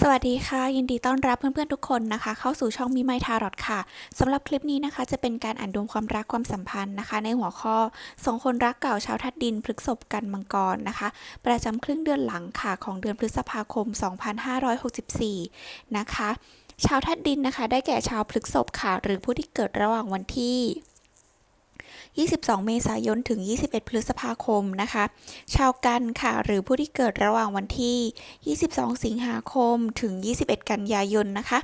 สวัสดีค่ะ ยินดีต้อนรับเพื่อนๆทุกคนนะคะ เข้าสู่ช่องมีไมทารอดค่ะสำหรับคลิปนี้นะคะจะเป็นการอ่านดวงความรักความสัมพันธ์นะคะ ในหัวข้อสองคนรักเก่าชาวทัดดินพฤกษบกันมังกรนะคะ ประจำครึ่งเดือนหลังค่ะของเดือนพฤษภาคม 2564 นะคะชาวทัดดินนะคะ ได้แก่ชาวพฤษภค่ะ หรือผู้ที่เกิดระหว่างวันที่ 22 เมษายนถึง 21 พฤษภาคมนะคะ ชาวกันค่ะ หรือผู้ที่เกิดระหว่างวันที่ 22 สิงหาคมถึง 21 กันยายนนะคะ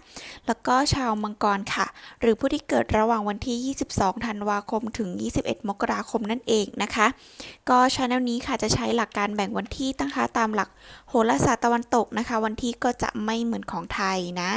แล้วก็ชาวมังกรค่ะ หรือผู้ที่เกิดระหว่างวันที่ 22 ธันวาคมถึง 21 มกราคมนั่นเองนะคะ ก็ชาแนลนี้ค่ะจะใช้หลักการแบ่งวันที่ตั้งค่าตามหลักโหราศาสตร์ตะวันตกนะคะ วันที่ก็จะไม่เหมือนของไทยนะ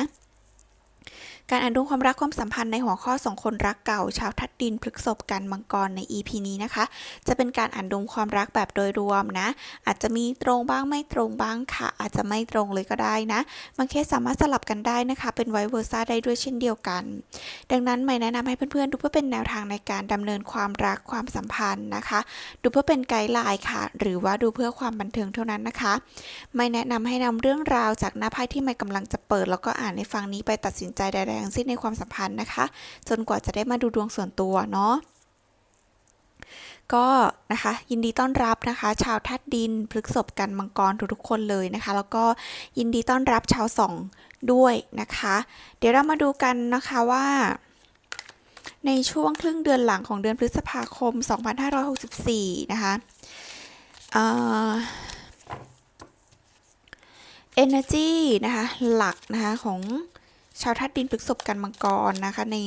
การอ่านดวงความรักความสัมพันธ์ในหัวข้อสองคนรักเก่า ชาวทัดดินพฤกษบกันมังกรใน EP นี้นะคะ จะเป็นการอ่านดวงความรักแบบโดยรวมนะ อาจจะมีตรงบ้างไม่ตรงบ้างค่ะ อาจจะไม่ตรงเลยก็ได้นะบางเคสสามารถสลับกันได้นะคะ เป็นไวเวอร์ซ่าได้ด้วยเช่นเดียวกัน ดังนั้นไม่แนะนำให้เพื่อนๆดูเพื่อเป็นแนวทางในการดำเนินความรักความสัมพันธ์นะคะ ดูเพื่อเป็นไกด์ไลน์ค่ะ หรือว่าดูเพื่อความบันเทิงเท่านั้นนะคะ ไม่แนะนำให้นำเรื่องราวจากหน้าไพ่ที่ไม่กำลังจะเปิด แล้วก็อ่านในฟังนี้ไปตัดสินใจใดๆทั้งสิ้นในความสัมพันธ์นะคะ จนกว่าจะได้มาดูดวงส่วนตัวเนาะก็นะคะยินดีต้อนรับนะคะ ชาวทัดดินพฤกษบกันมังกรทุกๆคนเลยนะคะ แล้วก็ยินดีต้อนรับชาวสองด้วยนะคะ เดี๋ยวเรามาดูกันนะคะว่า ในช่วงครึ่งเดือนหลังของเดือนพฤษภาคม 2564 นะคะเอ่อ energy นะคะหลักนะคะของ ชาวทัดดินพฤกษบกันมังกรนะคะ ใน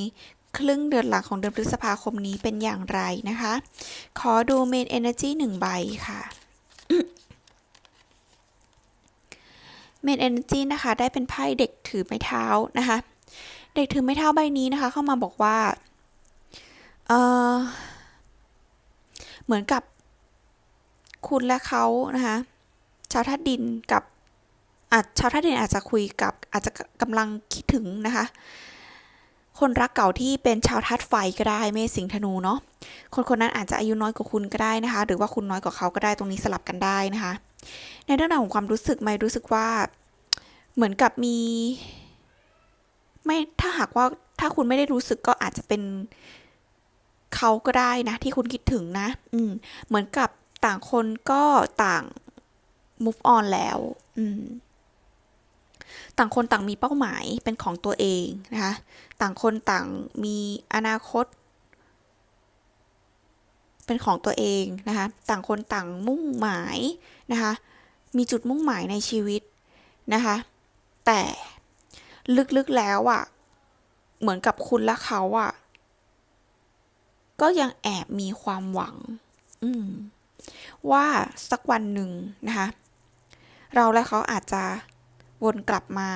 ครึ่งเดือนหลังของเดือนพฤษภาคมนี้เป็นอย่างไรนะคะ ขอดู main energy หนึ่งใบค่ะ main energy นะคะ ได้เป็นไพ่เด็กถือไม้เท้านะคะ เด็กถือไม้เท้าใบนี้นะคะ เข้ามาบอกว่าเออเหมือนกับคุณและเขานะคะ ชาวทัดดินกับ อาจชาวท่าดินอาจจะคุยกับอาจจะกำลังคิดถึงนะคะ คนรักเก่าที่เป็นชาวทัดไฟก็ได้เมษสิงธนูเนาะคนคนนั้นอาจจะอายุน้อยกว่าคุณก็ได้นะคะ หรือว่าคุณน้อยกว่าเขาก็ได้ตรงนี้สลับกันได้นะคะ ในเรื่องราวของความรู้สึกไม่รู้สึกว่าเหมือนกับมี ไม่ถ้าหากว่าถ้าคุณไม่ได้รู้สึกก็อาจจะเป็นเขาก็ได้นะที่คุณคิดถึงนะ อืม เหมือนกับต่างคนก็ต่าง move on แล้ว อืม ต่างคนต่างมีเป้าหมายเป็นของตัวเองนะคะ ต่างคนต่างมีอนาคต เป็นของตัวเองนะคะ ต่างคนต่างมุ่งหมายนะคะ มีจุดมุ่งหมายในชีวิตนะคะ แต่ลึกๆแล้วอะ่ะ เหมือนกับคุณและเขาอะ่ะ ก็ยังแอบมีความหวัง อืมว่าสักวันหนึ่งนะคะ เราและเขาอาจจะ วนกลับมา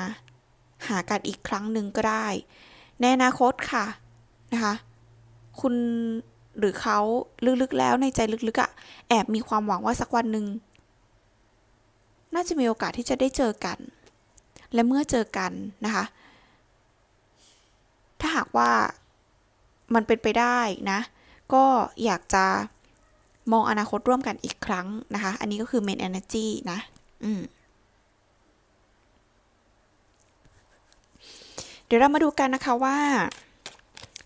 หากันอีกครั้งหนึ่งก็ได้ ในอนาคตค่ะนะคะ คุณหรือเขาลึกๆแล้วในใจลึกๆอะ่ะแอบมีความหวังว่าสักวันหนึ่งน่าจะมีโอกาสที่จะได้เจอกัน และเมื่อเจอกันนะคะ ถ้าหากว่ามันเป็นไปได้นะ ก็อยากจะมองอนาคตร่วมกันอีกครั้งนะคะ อันนี้ก็คือ main energy นะ อืม เดี๋ยวเรามาดูกันนะคะว่า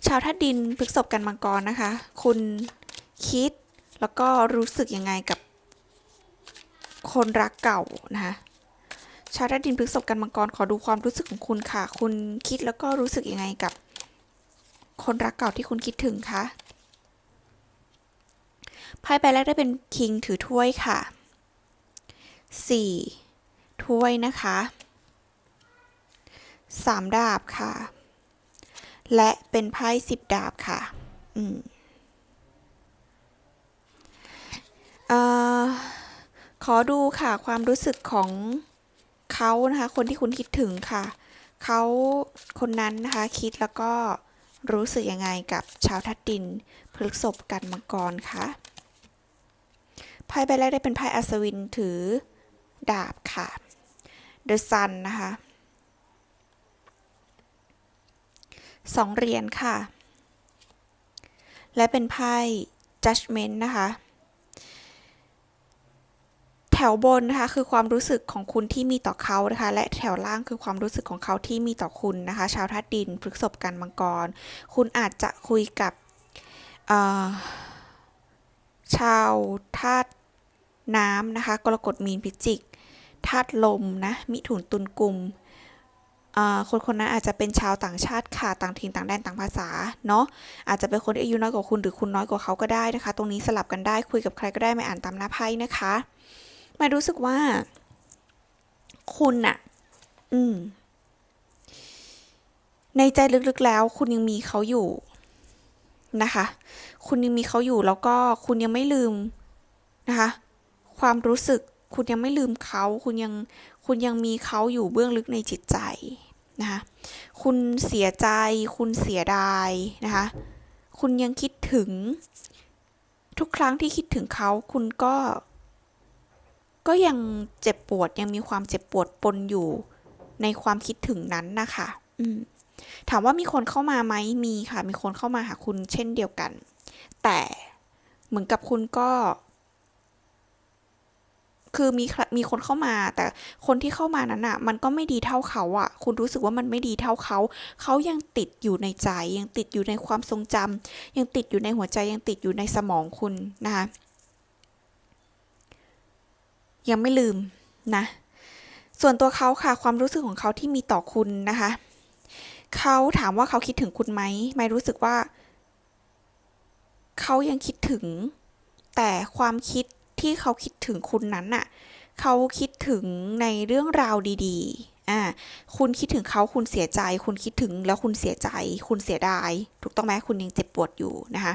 ชาวทัดดินพฤกษบกันมังกรนะคะ คุณคิดแล้วก็รู้สึกยังไงกับคนรักเก่านะคะชาวทัดดินพฤกษบกันมังกรขอดูความรู้สึกของคุณค่ะ คุณคิดแล้วก็รู้สึกยังไงกับ คนรักเก่าที่คุณคิดถึงคะไพ่ใบแรกได้เป็นคิงถือถ้วยค่ะสี่ถ้วยนะคะ สามดาบค่ะ และเป็นไพ่สิบดาบค่ะ อืมเอ่อขอดูค่ะความรู้สึกของเขานะคะ คนที่คุณคิดถึงค่ะ เขาคนนั้นนะคะคิดแล้วก็รู้สึกยังไงกับชาวทัดดินพฤกษบกันมังกรคะไพ่ใบแรกได้เป็นไพ่อัศวินถือดาบค่ะ The Sun นะคะ สองเหรียญค่ะ และเป็นไพ่ judgment นะคะ แถวบนนะคะคือความรู้สึกของคุณที่มีต่อเขานะคะ และแถวล่างคือความรู้สึกของเขาที่มีต่อคุณนะคะ ชาวธาตุดินพฤษภกันมังกร คุณอาจจะคุยกับชาวธาตุน้ำนะคะ กรกฎมีนพิจิกธาตุลมนะ มิถุนตุลกุมอ่า คนคนนั้นอาจจะเป็นชาวต่างชาติค่ะต่างถิ่นต่างแดนต่างภาษาเนาะอาจจะเป็นคนที่อายุน้อยกว่าคุณหรือคุณน้อยกว่าเขาก็ได้นะคะ ตรงนี้สลับกันได้คุยกับใครก็ได้ไม่อ่านตามหน้าไพ่นะคะม่รู้สึกว่า คุณอะอืม ในใจลึกๆแล้ว คุณยังมีเขาอยู่นะคะ คุณยังมีเขาอยู่แล้วก็คุณยังไม่ลืมนะคะ ความรู้สึกคุณยังไม่ลืมเขา คุณยัง คุณยังมีเขาอยู่เบื้องลึกในจิตใจนะคะคุณเสียใจ คุณเสียดายนะคะคุณยังคิดถึง ทุกครั้งที่คิดถึงเขา คุณก็ ก็ยังเจ็บปวดยังมีความเจ็บปวดปนอยู่ในความคิดถึงนั้นนะคะอืมถามว่ามีคนเข้ามาไหมมีค่ะ มีคนเข้ามาหาคุณเช่นเดียวกัน แต่เหมือนกับคุณก็ คือมีมีคนเข้ามา แต่คนที่เข้ามานั้นอะ มันก็ไม่ดีเท่าเขาอะ คุณรู้สึกว่ามันไม่ดีเท่าเขา เขายังติดอยู่ในใจ ยังติดอยู่ในความทรงจำยังติดอยู่ในหัวใจยังติดอยู่ในสมองคุณนะคะยังไม่ลืมนะ ส่วนตัวเขาค่ะ ความรู้สึกของเขาที่มีต่อคุณนะคะ เขาถามว่าเขาคิดถึงคุณไหมไม่รู้สึกว่า เขายังคิดถึง แต่ความคิด ที่เขาคิดถึงคุณนั้นน่ะเขาคิดถึงในเรื่องราวดีๆอ่าคุณคิดถึงเขาคุณเสียใจ คุณคิดถึงแล้วคุณเสียใจ คุณเสียดาย ถูกต้องไหมคุณยังเจ็บปวดอยู่นะคะ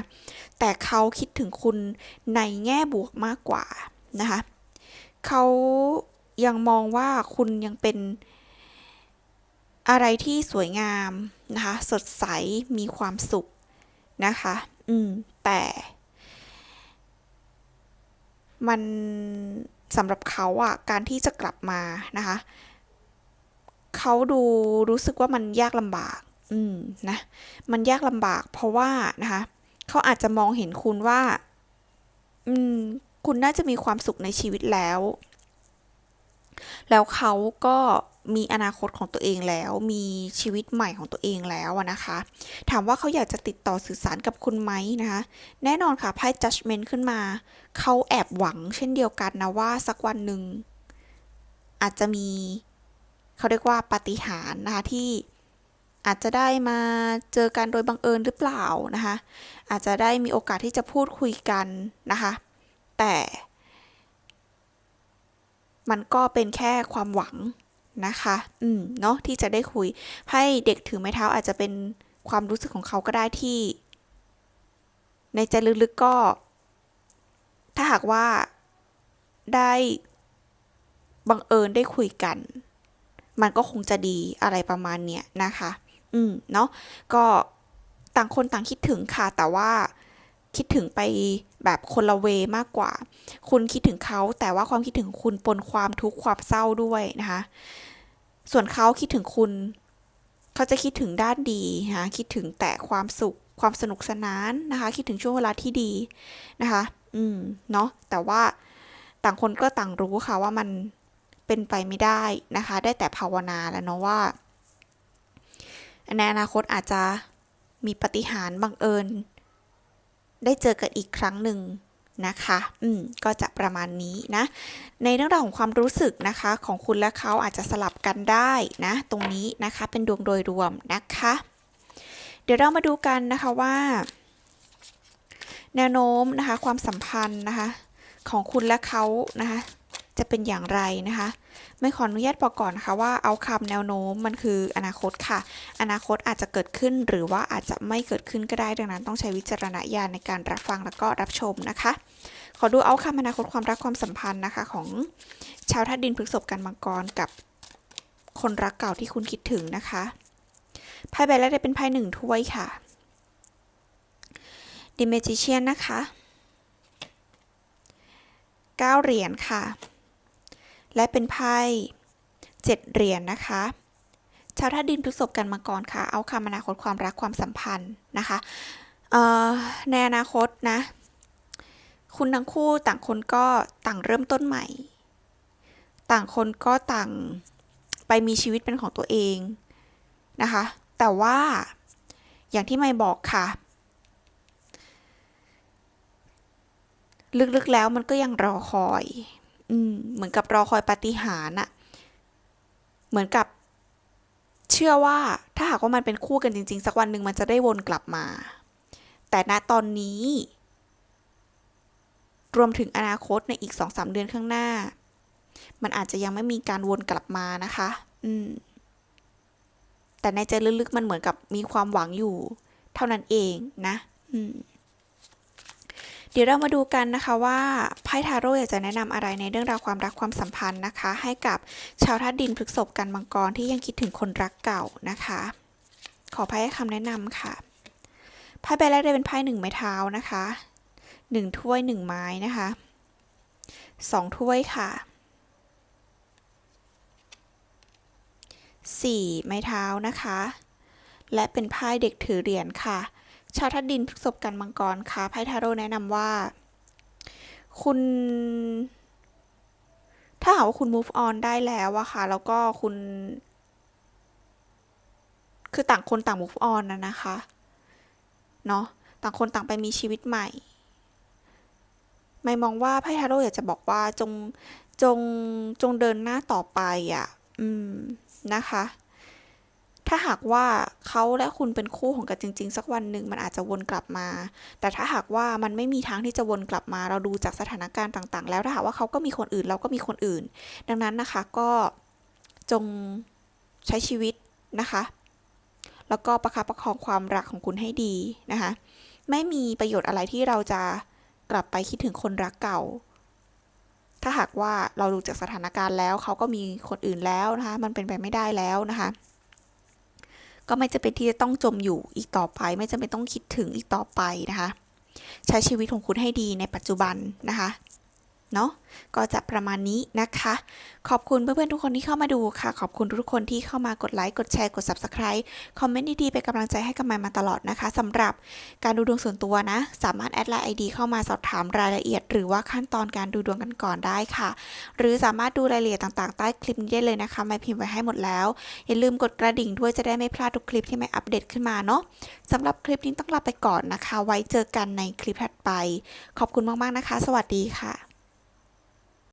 แต่เขาคิดถึงคุณในแง่บวกมากกว่านะคะเขายังมองว่าคุณยังเป็นอะไรที่สวยงามนะคะ สดใสมีความสุขนะคะ อืม แต่ มันสำหรับเขาอะการที่จะกลับมานะคะ เขาดูรู้สึกว่ามันยากลำบาก อืมนะ มันยากลำบาก เพราะว่านะคะเขาอาจจะมองเห็นคุณว่า อืม คุณน่าจะมีความสุขในชีวิตแล้ว แล้วเขาก็ มีอนาคตของตัวเองแล้ว มีชีวิตใหม่ของตัวเองแล้วนะคะ ถามว่าเขาอยากจะติดต่อสื่อสารกับคุณไหมนะคะ แน่นอนค่ะไพ่ judgment ขึ้นมา เขาแอบหวังเช่นเดียวกันนะว่าสักวันหนึ่ง อาจจะมีเขาเรียกว่าปาฏิหาริย์นะคะที่อาจจะได้มาเจอกันโดยบังเอิญหรือเปล่านะคะ อาจจะได้มีโอกาสที่จะพูดคุยกันนะคะ แต่ มันก็เป็นแค่ความหวัง นะคะ อืม เนาะที่จะได้คุยไพ่เด็กถือไม้เท้าอาจจะเป็นความรู้สึกของเขาก็ได้ที่ ในใจลึกๆก็ ถ้าหากว่าได้บังเอิญได้คุยกัน มันก็คงจะดีอะไรประมาณเนี้ยนะคะ อืม เนาะก็ต่างคนต่างคิดถึงค่ะ แต่ว่า คิดถึงไปแบบคนละเวมากกว่า คุณคิดถึงเขาแต่ว่าความคิดถึงคุณปนความทุกข์ความเศร้าด้วยนะคะ ส่วนเขาคิดถึงคุณเขาจะคิดถึงด้านดีนะคะคิดถึงแต่ความสุขความสนุกสนานนะคะ คิดถึงช่วงเวลาที่ดีนะคะ อืมเนาะแต่ว่าต่างคนก็ต่างรู้ค่ะว่ามันเป็นไปไม่ได้นะคะ ได้แต่ภาวนาแล้วเนาะว่าในอนาคตอาจจะมีปฏิหารย์บังเอิญ ได้เจอกันอีกครั้งหนึ่งนะคะ อืม ก็จะประมาณนี้นะ ในเรื่องราวของความรู้สึกนะคะ ของคุณและเขาอาจจะสลับกันได้นะ ตรงนี้นะคะ เป็นดวงโดยรวมนะคะ เดี๋ยวเรามาดูกันนะคะว่า แนวโน้มนะคะ ความสัมพันธ์นะคะ ของคุณและเขานะคะ จะเป็นอย่างไรนะคะไม่ขออนุญาตบอกก่อนนะคะว่าเอาคำแนวโน้มมันคืออนาคตค่ะ อนาคตอาจจะเกิดขึ้นหรือว่าอาจจะไม่เกิดขึ้นก็ได้ดังนั้น ต้องใช้วิจารณญาณในการรับฟังแล้วก็รับชมนะคะ ขอดูเอาคำอนาคตความรักความสัมพันธ์นะคะของชาวธาตุดินพฤษภกันมังกรกับคนรักเก่าที่คุณคิดถึงนะคะไพ่ใบแรกได้เป็นไพ่หนึ่งถ้วยค่ะ The Magician นะคะเก้าเหรียญค่ะ และเป็นไพ่เจ็ดเหรียญนะคะ ชาวธาตุดินพฤษภกันมังกรค่ะ เอาคำอนาคตความรักความสัมพันธ์นะคะในอนาคตนะ คุณทั้งคู่ต่างคนก็ต่างเริ่มต้นใหม่ ต่างคนก็ต่างไปมีชีวิตเป็นของตัวเองนะคะ แต่ว่าอย่างที่ไม่บอกค่ะ ลึกๆแล้วมันก็ยังรอคอย อืมเหมือนกับรอคอยปฏิหารอะเหมือนกับ เชื่อว่าถ้าหากว่ามันเป็นคู่กันจริง ๆ สักวันหนึ่งมันจะได้วนกลับมา แต่ณตอนนี้ รวมถึงอนาคตในอีกสองสามเดือนข้างหน้า มันอาจจะยังไม่มีการวนกลับมานะคะ อืม แต่ในใจลึกๆมันเหมือนกับมีความหวังอยู่ เท่านั้นเองนะ อืม เดี๋ยวเรามาดูกันนะคะว่าไพ่ทาโร่อยากจะแนะนำอะไรในเรื่องราวความรักความสัมพันธ์นะคะ ให้กับชาวธาตุดินพฤษภกันมังกรที่ยังคิดถึงคนรักเก่านะคะ ขอไพ่ให้คำแนะนำค่ะไพ่ใบแรกได้เป็นไพ่หนึ่งไม้เท้านะคะหนึ่งถ้วยหนึ่งไม้นะคะสองถ้วยค่ะสี่ไม้เท้านะคะ และเป็นไพ่เด็กถือเหรียญค่ะ ชาวธาตุดินพฤษภกันมังกรค่ะไพทาโร่แนะนำว่า คุณ ถ้าหากว่าคุณ move on ได้แล้วอะค่ะ แล้วก็คุณ คือต่างคนต่าง move on นะนะคะ เนาะต่างคนต่างไปมีชีวิตใหม่ ไม่มองว่าไพ่ทาโร่อยากจะบอกว่าจงจงจงเดินหน้าต่อไปอะอืม นะคะ ถ้าหากว่าเขาและคุณเป็นคู่ของกันจริง ๆ สักวันหนึ่งมันอาจจะวนกลับมา แต่ถ้าหากว่ามันไม่มีทางที่จะวนกลับมา เราดูจากสถานการณ์ต่าง ๆ แล้วถ้าหากว่าเขาก็มีคนอื่นเราก็มีคนอื่น ดังนั้นนะคะก็จงใช้ชีวิตนะคะ แล้วก็ประคับประคองความรักของคุณให้ดีนะคะ ไม่มีประโยชน์อะไรที่เราจะกลับไปคิดถึงคนรักเก่า ถ้าหากว่าเราดูจากสถานการณ์แล้ว เขาก็มีคนอื่นแล้วนะคะ มันเป็นไปไม่ได้แล้วนะคะ ก็ไม่จะเป็นที่จะต้องจมอยู่อีกต่อไป ไม่จำเป็นต้องคิดถึงอีกต่อไปนะคะ ใช้ชีวิตของคุณให้ดีในปัจจุบันนะคะ เนาะก็จะประมาณนี้นะคะ ขอบคุณเพื่อนๆทุกคนที่เข้ามาดูค่ะ ขอบคุณทุกคนที่เข้ามากดไลค์กดแชร์กด subscribe คอมเมนต์ดีๆเป็นกำลังใจให้กับมามาตลอดนะคะสำหรับการดูดวงส่วนตัวนะ สามารถแอดไลน์ ID เข้ามาสอบถามรายละเอียด หรือว่าขั้นตอนการดูดวงกันก่อนได้ค่ะ หรือสามารถดูรายละเอียดต่างๆ ใต้คลิปนี้ได้เลยนะคะมายพิมพ์ไว้ให้หมดแล้ว อย่าลืมกดกระดิ่งด้วยจะได้ไม่พลาดทุกคลิปที่มายอัปเดตขึ้นมาเนาะสำหรับคลิปนี้ต้องลาไปก่อนนะคะ ไว้เจอกันในคลิปถัดไป ขอบคุณมากๆนะคะ สวัสดีค่ะ